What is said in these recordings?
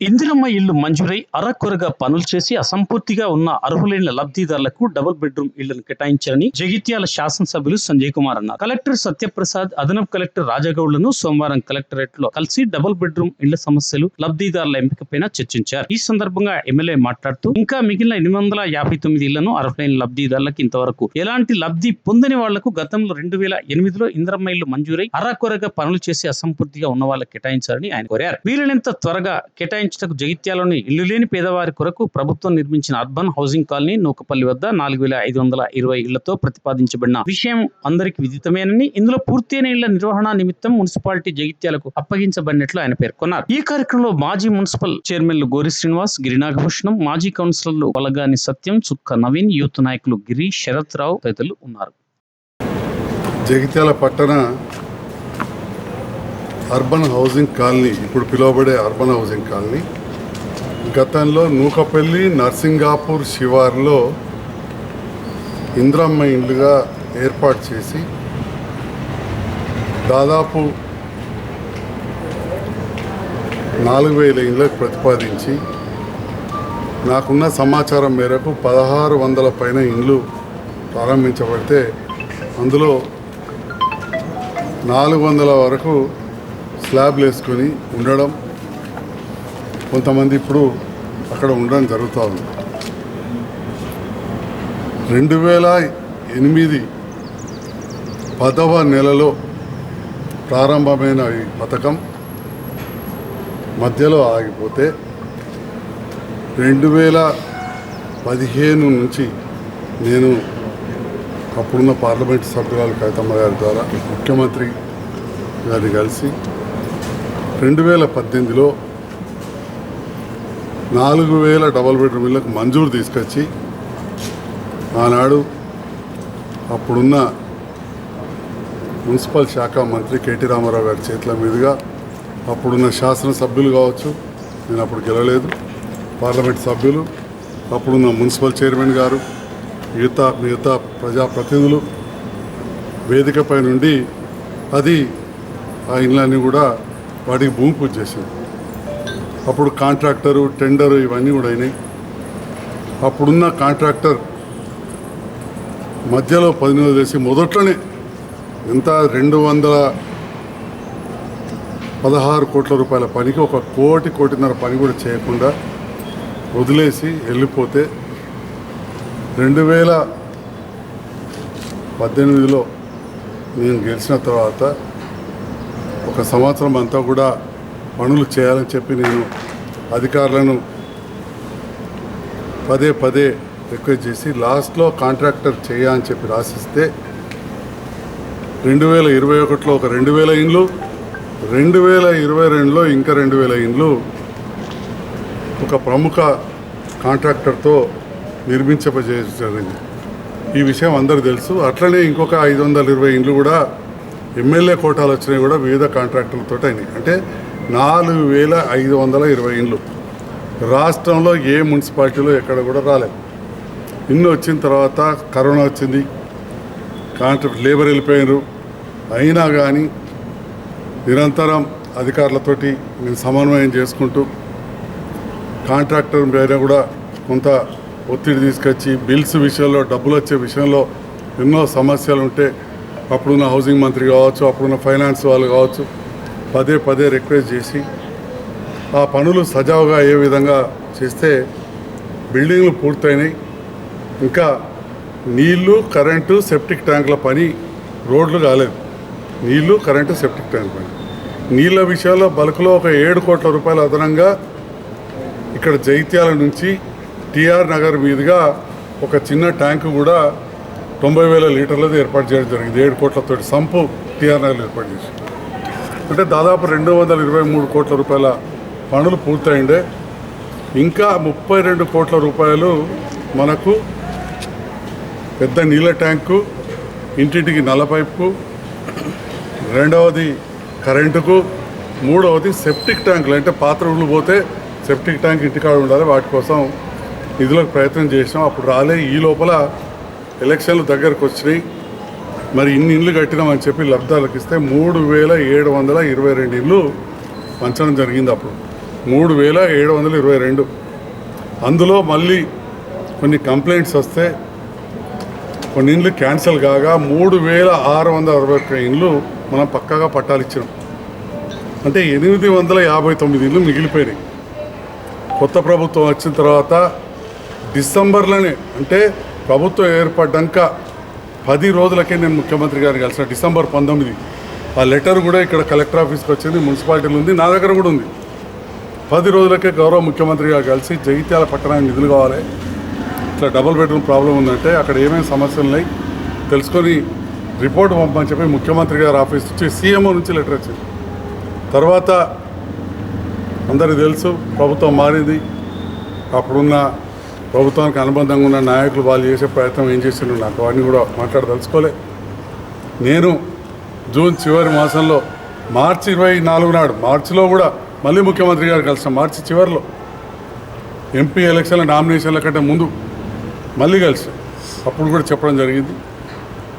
ఇందిరమ్మ ఇల్లు మంజూరై అరకొరగా పనులు చేసి అసంపూర్తిగా ఉన్న అర్హులైన లబ్ధిదారులకు డబుల్ బెడ్రూమ్ ఇళ్ళను కేటాయించారని జగిత్యాల శాసనసభ్యులు సంజయ్ కుమార్ అన్నారు. కలెక్టర్ సత్యప్రసాద్ అదనపు కలెక్టర్ రాజగౌళ్ళను సోమవారం కలెక్టరేట్లో కలిసి డబుల్ బెడ్రూమ్ ఇళ్ళ సమస్యలు లబ్ధిదారుల ఎంపికపై చర్చించారు. ఈ సందర్భంగా ఎమ్మెల్యే మాట్లాడుతూ ఇంకా మిగిలిన ఎనిమిది వందల యాభై తొమ్మిది ఇళ్ళను అర్హులైన లబ్ధిదారులకు ఇంతవరకు ఎలాంటి లబ్ధి పొందని వాళ్ళకు గతంలో రెండు వేల ఎనిమిదిలో ఇందిరమ్మ ఇల్లు మంజూరై అరకొరగా పనులు చేసి అసంపూర్తిగా ఉన్న వాళ్ళకి కేటాయించాలని ఆయన కోరారు. వీలైనంత త్వరగా కేటాయించటకు జగిత్యాలోని ఇల్లు లేని పేదవారి కొరకు ప్రభుత్వం నిర్మించిన అర్బన్ హౌసింగ్ కాలనీ నూకపల్లి వద్ద నాలుగు వేల ఐదు వందల ఇరవై ఇళ్ళతో ప్రతిపాదించబడిన విషయం అందరికి విదితమేనని ఇందులో పూర్తయిన ఇళ్ళ నిర్వహణ నిమిత్తం మున్సిపాలిటీ జగిత్యాలకు అప్పగించబడినట్లు ఆయన పేర్కొన్నారు. ఈ కార్యక్రమంలో మాజీ మున్సిపల్ చైర్మన్లు గోరి శ్రీనివాస్ గిరినాగభూషణం మాజీ కౌన్సిలర్లు వలగాని సత్యం చుక్క నవీన్ యూత్ నాయకులు గిరి శరత్ రావు తదితరులు ఉన్నారు. జగిత్యాల పట్టణ అర్బన్ హౌసింగ్ కాలనీ ఇప్పుడు పిలువబడే అర్బన్ హౌసింగ్ కాలనీ. గతంలో నూకపల్లి నర్సింగాపూర్ శివార్లో ఇంద్రమ్మ ఇండ్లుగా ఏర్పాటు చేసి దాదాపు నాలుగు వేల ఇండ్లకు ప్రతిపాదించి నాకున్న సమాచారం మేరకు పదహారు వందల పైన ఇండ్లు ప్రారంభించబడితే అందులో నాలుగు వందల వరకు స్లాబ్లు వేసుకొని ఉండడం కొంతమంది ఇప్పుడు అక్కడ ఉండడం జరుగుతూ ఉంది. రెండు వేల ఎనిమిది పదవ నెలలో ప్రారంభమైన ఈ పథకం మధ్యలో ఆగిపోతే రెండు వేల పదిహేను నుంచి నేను అప్పుడున్న పార్లమెంట్ సభ్యురాలు కవితమ్మ గారి ద్వారా ముఖ్యమంత్రి గారిని కలిసి రెండు వేల పద్దెనిమిదిలో నాలుగు వేల డబల్ బెడ్రూమ్ ఇళ్ళకు మంజూరు తీసుకొచ్చి ఆనాడు అప్పుడున్న మున్సిపల్ శాఖ మంత్రి కేటీ రామారావు గారి చేతుల మీదుగా అప్పుడున్న శాసనసభ్యులు కావచ్చు నేను అప్పుడు గెలవలేదు పార్లమెంట్ సభ్యులు అప్పుడున్న మున్సిపల్ చైర్మన్ గారు మిగతా మిగతా ప్రజాప్రతినిధులు వేదికపై నుండి అది ఆ ఇళ్ళన్నీ కూడా వాటికి భూమి పూజ చేసింది అప్పుడు కాంట్రాక్టరు టెండరు ఇవన్నీ కూడా అయినాయి. అప్పుడున్న కాంట్రాక్టర్ మధ్యలో పదిహేను చేసి మొదట్లోనే ఎంత రెండు వందల పదహారు కోట్ల రూపాయల పనికి ఒక కోటి కోటిన్నర పని కూడా చేయకుండా వదిలేసి వెళ్ళిపోతే రెండు వేల పద్దెనిమిదిలో నేను గెలిచిన తర్వాత ఒక సంవత్సరం అంతా కూడా పనులు చేయాలని చెప్పి నేను అధికారులను పదే పదే రిక్వెస్ట్ చేసి లాస్ట్లో కాంట్రాక్టర్ చేయ అని చెప్పి రాసిస్తే రెండు వేల ఇరవై ఒకటిలో ఒక రెండు వేల ఇండ్లు రెండు వేల ఇరవై రెండులో ఇంకా రెండు వేల ఇండ్లు ఒక ప్రముఖ కాంట్రాక్టర్తో నిర్మించబజే జరిగింది ఈ విషయం అందరు తెలుసు. అట్లనే ఇంకొక ఐదు వందల ఇరవై ఇండ్లు కూడా ఎమ్మెల్యే కోటాలు వచ్చినాయి కూడా వివిధ కాంట్రాక్టులతో అయినాయి. అంటే నాలుగు వేల ఐదు వందల ఇరవై ఇండ్లు. రాష్ట్రంలో ఏ మున్సిపాలిటీలో ఎక్కడ కూడా రాలేదు. ఇన్ని వచ్చిన తర్వాత కరోనా వచ్చింది. కాంట్రాక్ట్ లేబర్ వెళ్ళిపోయినారు. అయినా కానీ నిరంతరం అధికారులతోటి మేము సమన్వయం చేసుకుంటూ కాంట్రాక్టర్ మీద కూడా కొంత ఒత్తిడి తీసుకొచ్చి బిల్స్ విషయంలో డబ్బులు వచ్చే విషయంలో ఎన్నో సమస్యలు ఉంటే అప్పుడున్న హౌసింగ్ మంత్రి కావచ్చు అప్పుడున్న ఫైనాన్స్ వాళ్ళు కావచ్చు పదే పదే రిక్వెస్ట్ చేసి ఆ పనులు సజావుగా ఏ విధంగా చేస్తే బిల్డింగ్లు పూర్తయినాయి ఇంకా నీళ్ళు కరెంటు సెప్టిక్ ట్యాంకుల పని రోడ్లు కాలేదు. నీళ్ళు కరెంటు సెప్టిక్ ట్యాంక్ పని. నీళ్ళ విషయంలో బల్క్లో ఒక ఏడు కోట్ల రూపాయలు అదనంగా ఇక్కడ జైత్యాల నుంచి టిఆర్ నగర్ మీదుగా ఒక చిన్న ట్యాంకు కూడా తొంభై వేల లీటర్లది ఏర్పాటు చేయడం జరిగింది. ఏడు కోట్లతో సంపు టిఆర్ ఏర్పాటు చేసి అంటే దాదాపు రెండు వందల ఇరవై మూడు కోట్ల రూపాయల పనులు పూర్తయిండే. ఇంకా ముప్పై రెండు కోట్ల రూపాయలు మనకు పెద్ద నీళ్ళ ట్యాంకు ఇంటింటికి నల్ల పైపుకు రెండవది కరెంటుకు మూడవది సెప్టిక్ ట్యాంకులు. అంటే పాత్రలు పోతే సెప్టిక్ ట్యాంక్ ఇంటికాడ ఉండాలి వాటి కోసం నిధులకు ప్రయత్నం చేసినాం. అప్పుడు రాలే ఈ లోపల ఎలక్షన్లు దగ్గరకు వచ్చినాయి. మరి ఇన్ని ఇండ్లు కట్టినామని చెప్పి లబ్ధాలకు ఇస్తే మూడు వేల ఏడు వందల ఇరవై రెండు ఇళ్ళు పంచడం జరిగింది అప్పుడు. మూడు వేల ఏడు వందల ఇరవై రెండు. అందులో మళ్ళీ కొన్ని కంప్లైంట్స్ వస్తే కొన్ని ఇండ్లు క్యాన్సిల్ కాగా మూడు వేల ఆరు వందల అరవై ఒక్క ఇండ్లు మనం పక్కాగా పట్టాలు ఇచ్చినాం. అంటే ఎనిమిది వందల యాభై తొమ్మిది ఇండ్లు మిగిలిపోయినాయి. కొత్త ప్రభుత్వం వచ్చిన తర్వాత డిసెంబర్లోనే అంటే ప్రభుత్వం ఏర్పడ్డాక పది రోజులకే నేను ముఖ్యమంత్రి గారిని కలిసిన డిసెంబర్ పంతొమ్మిది. ఆ లెటర్ కూడా ఇక్కడ కలెక్టర్ ఆఫీస్కి వచ్చింది మున్సిపాలిటీలో ఉంది నా దగ్గర కూడా ఉంది. పది రోజులకే గౌరవ ముఖ్యమంత్రి గారు కలిసి జగిత్యాల పట్టణానికి నిధులు కావాలి. ఇట్లా డబుల్ బెడ్రూమ్ ప్రాబ్లం ఉందంటే అక్కడ ఏమేమి సమస్యలు ఉన్నాయి తెలుసుకొని రిపోర్ట్ పంపని చెప్పి ముఖ్యమంత్రి గారి ఆఫీస్ నుంచి సీఎంఓ నుంచి లెటర్ వచ్చింది. తర్వాత అందరికీ తెలుసు ప్రభుత్వం మారింది. అప్పుడున్న ప్రభుత్వానికి అనుబంధంగా ఉన్న నాయకులు వాళ్ళు చేసే ప్రయత్నం ఏం చేసిండ్రు? నాకు అవన్నీ కూడా మాట్లాడదలుచుకోలే నేను జూన్ చివరి మాసంలో మార్చి ఇరవై నాలుగు నాడు మార్చిలో కూడా మళ్ళీ ముఖ్యమంత్రి గారు కలిసాం మార్చి చివరిలో. ఎంపీ ఎలక్షన్ల నామినేషన్ల కంటే ముందు మళ్ళీ కలిసి. అప్పుడు కూడా చెప్పడం జరిగింది.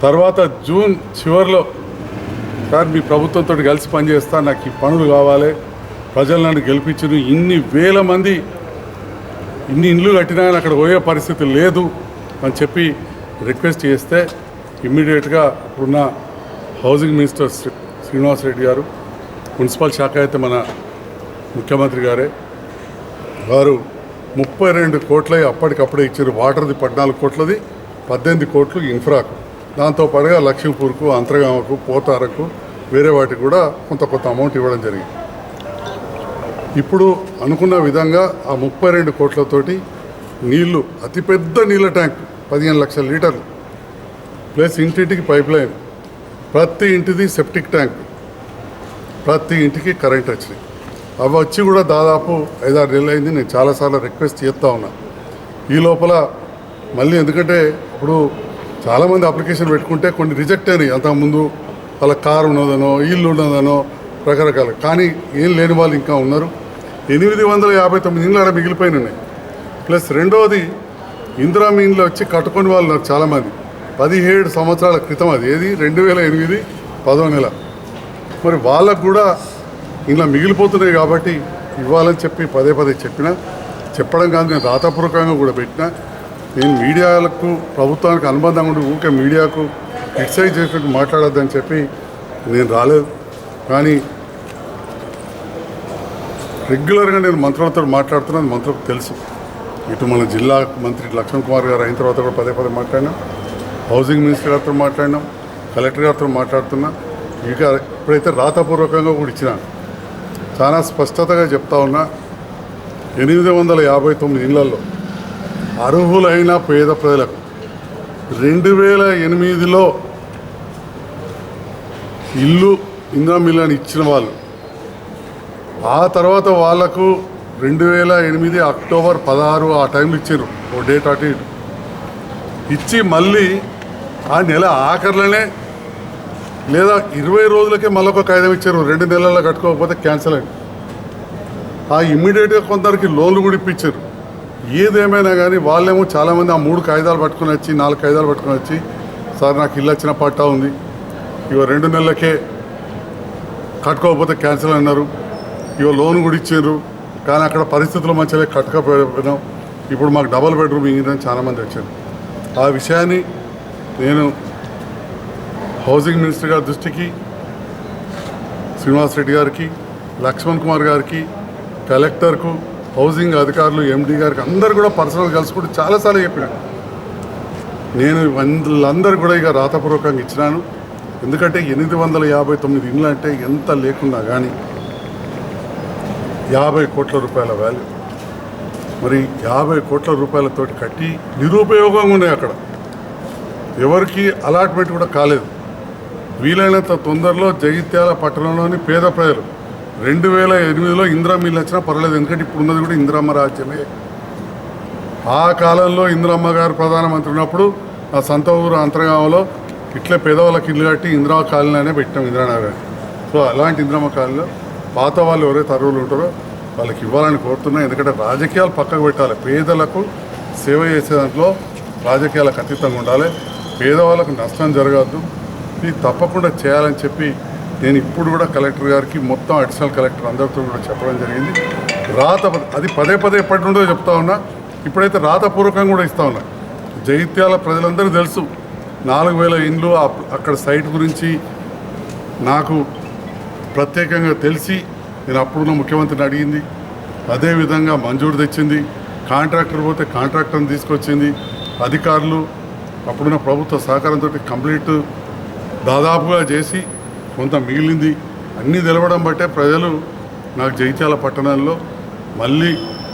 తర్వాత జూన్ చివరిలో సార్ మీ ప్రభుత్వంతో కలిసి పనిచేస్తా నాకు ఈ పనులు కావాలి. ప్రజలు నన్ను గెలిపించిన ఇన్ని వేల మంది ఇన్ని ఇండ్లు కట్టినా కానీ అక్కడ పోయే పరిస్థితి లేదు అని చెప్పి రిక్వెస్ట్ చేస్తే ఇమ్మీడియట్గా ఇప్పుడున్న హౌసింగ్ మినిస్టర్ శ్రీ శ్రీనివాస్ రెడ్డి గారు మున్సిపల్ శాఖ అయితే మన ముఖ్యమంత్రి గారే వారు ముప్పై రెండు కోట్లై అప్పటికప్పుడే ఇచ్చారు. వాటర్ది పద్నాలుగు కోట్లది పద్దెనిమిది కోట్లు ఇన్ఫ్రాకు. దాంతో పాటుగా లక్ష్మీపూర్కు అంతర్గామకు పోతారకు వేరే వాటికి కూడా కొంత కొంత అమౌంట్ ఇవ్వడం జరిగింది. ఇప్పుడు అనుకున్న విధంగా ఆ ముప్పై రెండు కోట్లతోటి నీళ్ళు అతిపెద్ద నీళ్ళ ట్యాంక్ పదిహేను లక్షల లీటర్లు ప్లస్ ఇంటింటికి పైప్ లైన్ ప్రతి ఇంటిది సెప్టిక్ ట్యాంక్ ప్రతి ఇంటికి కరెంట్ వచ్చినాయి. అవి వచ్చి కూడా దాదాపు ఐదారు నెలలు అయింది. నేను చాలాసార్లు రిక్వెస్ట్ చేస్తూ ఉన్నా. ఈ లోపల మళ్ళీ ఎందుకంటే ఇప్పుడు చాలామంది అప్లికేషన్ పెట్టుకుంటే కొన్ని రిజెక్ట్ అయినాయి. అంతకుముందు వాళ్ళ కారు ఉన్నదనో ఇల్లు ఉన్నదనో రకరకాల. కానీ ఏం లేని వాళ్ళు ఇంకా ఉన్నారు. ఎనిమిది వందల యాభై తొమ్మిది ఇండ్లు ఆడ మిగిలిపోయిన ఉన్నాయి ప్లస్ రెండవది ఇందిరా మీన్లో వచ్చి కట్టుకొని వాళ్ళు ఉన్నారు చాలామంది. పదిహేడు సంవత్సరాల క్రితం అది. ఏది? రెండు వేల ఎనిమిది పదో నెల. మరి వాళ్ళకు కూడా ఇలా మిగిలిపోతున్నాయి కాబట్టి ఇవ్వాలని చెప్పి పదే పదే చెప్పిన చెప్పడం కాదు నేను రాతపూర్వకంగా కూడా పెట్టిన నేను మీడియాలకు ప్రభుత్వానికి అనుబంధంగా ఉండి ఊరికే మీడియాకు ఎక్సైజ్ చేసినట్టు మాట్లాడొద్దని చెప్పి నేను రాలేదు. కానీ రెగ్యులర్గా నేను మంత్రులతో మాట్లాడుతున్నాను మంత్రులకు తెలుసు. ఇటు మన జిల్లా మంత్రి లక్ష్మణ్ కుమార్ గారు అయిన తర్వాత కూడా పదే పదే మాట్లాడినాం. హౌసింగ్ మినిస్టర్ గారితో మాట్లాడినాం కలెక్టర్ గారితో మాట్లాడుతున్నా. ఇక ఇప్పుడైతే రాతపూర్వకంగా కూడా ఇచ్చినాను చాలా స్పష్టతగా చెప్తా ఉన్నా ఎనిమిది వందల యాభై తొమ్మిది ఇళ్ళలో అర్హులైన పేద ప్రజలకు రెండు వేల ఎనిమిదిలో ఇల్లు ఇందిరా మిల్లు అని ఇచ్చిన వాళ్ళు ఆ తర్వాత వాళ్ళకు రెండు వేల ఎనిమిది అక్టోబర్ పదహారు ఆ టైంలో ఇచ్చారు ఓ డేట్ అటు ఇటు. ఇచ్చి మళ్ళీ ఆ నెల ఆఖరిలోనే లేదా ఇరవై రోజులకే మళ్ళీ ఒక కాగితం ఇచ్చారు. రెండు నెలల్లో కట్టుకోకపోతే క్యాన్సిల్ అయింది. ఆ ఇమ్మీడియట్గా కొందరికి లోన్లు కూడా ఇప్పించారు. ఏదేమైనా కానీ వాళ్ళేమో చాలామంది ఆ మూడు కాగితాలు పట్టుకొని వచ్చి నాలుగు కాగితాలు పట్టుకొని వచ్చి సార్ నాకు ఇల్లు వచ్చిన పట్టా ఉంది. ఇవ రెండు నెలలకే కట్టుకోకపోతే క్యాన్సిల్ అన్నారు. ఇవ లోన్ కూడా ఇచ్చారు. కానీ అక్కడ పరిస్థితులు మంచిగా కట్టకపోయినాం. ఇప్పుడు మాకు డబల్ బెడ్రూమ్ ఇంగిదని చాలామంది వచ్చారు. ఆ విషయాన్ని నేను హౌసింగ్ మినిస్టర్ గారి దృష్టికి శ్రీనివాస్ రెడ్డి గారికి లక్ష్మణ్ కుమార్ గారికి కలెక్టర్కు హౌసింగ్ అధికారులు ఎండీ గారికి అందరు కూడా పర్సనల్ కలుసుకుంటూ చాలాసార్లు చెప్పినాను నేను వాళ్ళందరూ కూడా ఇక రాతపూర్వకంగా ఇచ్చినాను. ఎందుకంటే ఎనిమిది వందల యాభై తొమ్మిది ఇండ్లు అంటే ఎంత లేకున్నా కానీ యాభై కోట్ల రూపాయల వాల్యూ మరి యాభై కోట్ల రూపాయలతోటి కట్టి నిరుపయోగంగా ఉన్నాయి అక్కడ. ఎవరికి అలాట్మెంట్ కూడా కాలేదు. వీలైనంత తొందరలో జగిత్యాల పట్టణంలోని పేద ప్రజలు రెండు వేల ఎనిమిదిలో ఇందిరా మిల్లు వచ్చినా పర్వాలేదు ఎందుకంటే ఇప్పుడు ఉన్నది కూడా ఇందిరమ్మ రాజ్యమే. ఆ కాలంలో ఇందిరమ్మ గారు ప్రధానమంత్రి ఉన్నప్పుడు ఆ సొంత ఊరు అంతర్గామంలో ఇట్లే పేదవాళ్ళకి ఇల్లు కట్టి ఇందిరా కాలనీ అనే పెట్టాం ఇందిరానగర్. సో అలాంటి ఇందిరమ్మ కాలనీలో పాత వాళ్ళు ఎవరైతే అరువులు ఉంటారో వాళ్ళకి ఇవ్వాలని కోరుతున్నా. ఎందుకంటే రాజకీయాలు పక్కకు పెట్టాలి. పేదలకు సేవ చేసే దాంట్లో రాజకీయాలకు అతీతంగా ఉండాలి. పేదవాళ్ళకు నష్టం జరగద్దు. ఇది తప్పకుండా చేయాలని చెప్పి నేను ఇప్పుడు కూడా కలెక్టర్ గారికి మొత్తం అడిషనల్ కలెక్టర్ అందరితో కూడా చెప్పడం జరిగింది. రాత అది పదే పదే ఎప్పటి నుండో చెప్తా ఉన్నా. ఇప్పుడైతే రాతపూర్వకంగా కూడా ఇస్తా ఉన్నా. జైత్యాల ప్రజలందరూ తెలుసు. నాలుగు వేల ఇండ్లు అక్కడ సైట్ గురించి నాకు ప్రత్యేకంగా తెలిసి నేను అప్పుడున్న ముఖ్యమంత్రిని అడిగింది. అదేవిధంగా మంజూరు తెచ్చింది. కాంట్రాక్టర్ పోతే కాంట్రాక్టర్ని తీసుకొచ్చింది. అధికారులు అప్పుడున్న ప్రభుత్వ సహకారంతో కంప్లీట్ దాదాపుగా చేసి కొంత మిగిలింది. అన్నీ తెలవడం బట్టే ప్రజలు నాకు జైత్యాల పట్టణంలో మళ్ళీ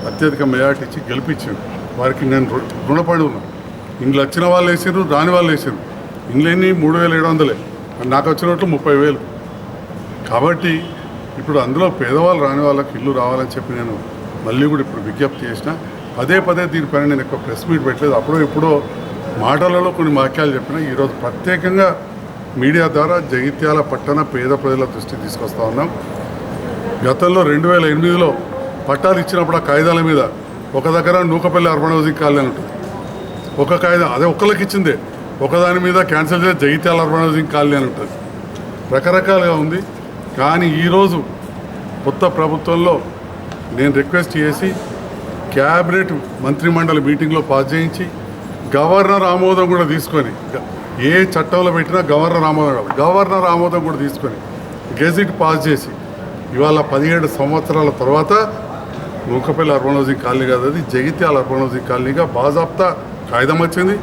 అత్యధిక మెజార్టీ ఇచ్చి గెలిపించారు. వారికి నేను రుణపడి ఉన్నాను ఇండ్లు వచ్చిన వాళ్ళు వేసారు రాని వాళ్ళు వేసారు ఇండ్లన్నీ మూడు వేల ఏడు వందలే. నాకు వచ్చినట్లు ముప్పై వేలు. కాబట్టి ఇప్పుడు అందులో పేదవాళ్ళు రాని వాళ్ళకి ఇల్లు రావాలని చెప్పి నేను మళ్ళీ కూడా ఇప్పుడు విజ్ఞప్తి చేసిన. పదే పదే దీనిపైన నేను ఎక్కువ ప్రెస్ మీట్ పెట్టలేదు. అప్పుడో ఎప్పుడో మాటలలో కొన్ని వాక్యాలు చెప్పిన. ఈరోజు ప్రత్యేకంగా మీడియా ద్వారా జగిత్యాల పట్టణ పేద ప్రజల దృష్టి తీసుకొస్తా ఉన్నాం. గతంలో రెండు వేల ఎనిమిదిలో పట్టాలు ఇచ్చినప్పుడు ఆ కాగితాల మీద ఒక దగ్గర నూకపల్లి అర్బన్ హౌసింగ్ కాలనీ ఉంటుంది. ఒక కాగితం అదే ఒక్కరికి ఇచ్చిందే. ఒకదాని మీద క్యాన్సిల్ చేసి జగిత్యాల అర్బన్ హౌసింగ్ కాలనీ అని ఉంటుంది. రకరకాలుగా ఉంది. కానీ ఈరోజు కొత్త ప్రభుత్వంలో నేను రిక్వెస్ట్ చేసి క్యాబినెట్ మంత్రిమండలి మీటింగ్లో పాస్ చేయించి గవర్నర్ ఆమోదం కూడా తీసుకొని ఏ చట్టంలో పెట్టినా గవర్నర్ ఆమోదం గవర్నర్ ఆమోదం కూడా తీసుకొని గెజిట్ పాస్ చేసి ఇవాళ పదిహేడు సంవత్సరాల తర్వాత నూకపల్లి అర్బన్ కాలనీ కాదు అది జగిత్యాల అర్బన్ కాలనీగా బాజాప్తా కాగితం వచ్చింది.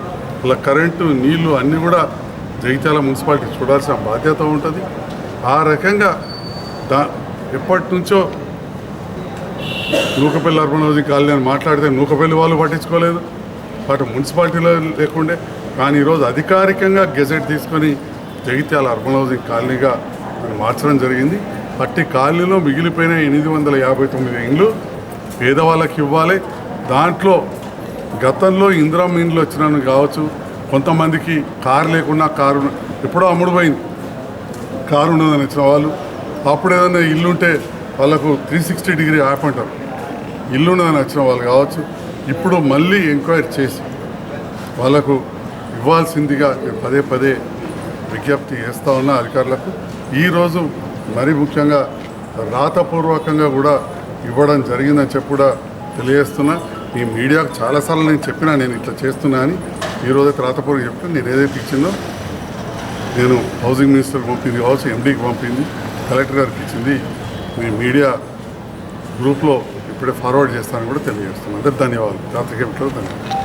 ఇలా కరెంటు నీళ్ళు అన్నీ కూడా జగిత్యాల మున్సిపాలిటీ చూడాల్సిన బాధ్యత ఉంటుంది. ఆ రకంగా దా ఎప్పటి నుంచో నూకపల్లి అర్బన్ హౌసింగ్ కాలనీ అని మాట్లాడితే నూకపల్లి వాళ్ళు పట్టించుకోలేదు. అటు మున్సిపాలిటీలో లేకుండే కానీ ఈరోజు అధికారికంగా గెజెట్ తీసుకొని జగిత్యాల అర్బన్ హౌసింగ్ కాలనీగా మార్చడం జరిగింది. అట్టి కాలనీలో మిగిలిపోయిన ఎనిమిది వందల యాభై తొమ్మిది ఇండ్లు పేదవాళ్ళకి ఇవ్వాలి. దాంట్లో గతంలో ఇందిరామ్ ఇండ్లు వచ్చినాను కావచ్చు కొంతమందికి కారు లేకుండా కారు ఎప్పుడో అమ్ముడుపోయింది కారు ఉన్నదని వచ్చిన వాళ్ళు అప్పుడు ఏదైనా ఇల్లు ఉంటే వాళ్ళకు త్రీ సిక్స్టీ డిగ్రీ యాప్ అంటారు. ఇల్లు ఉన్నదని వచ్చిన వాళ్ళు కావచ్చు. ఇప్పుడు మళ్ళీ ఎంక్వైరీ చేసి వాళ్ళకు ఇవ్వాల్సిందిగా పదే పదే విజ్ఞప్తి చేస్తూ ఉన్న అధికారులకు. ఈరోజు మరీ ముఖ్యంగా రాతపూర్వకంగా కూడా ఇవ్వడం జరిగిందని చెప్పి కూడా తెలియజేస్తున్నా. ఈ మీడియాకు చాలాసార్లు నేను చెప్పినా నేను ఇట్లా చేస్తున్నా అని. ఈరోజైతే రాతపూర్వకం చెప్తే నేను ఏదైతే ఇచ్చిందో నేను హౌసింగ్ మినిస్టర్ పంపింది కావచ్చు ఎండీకి పంపింది కలెక్టర్ గారికి ఇచ్చింది. మీ మీడియా గ్రూప్లో ఇప్పుడే ఫార్వర్డ్ చేస్తానని కూడా తెలియజేస్తున్నాను. అంటే ధన్యవాదాలు. రాత్రికి ధన్యవాదాలు.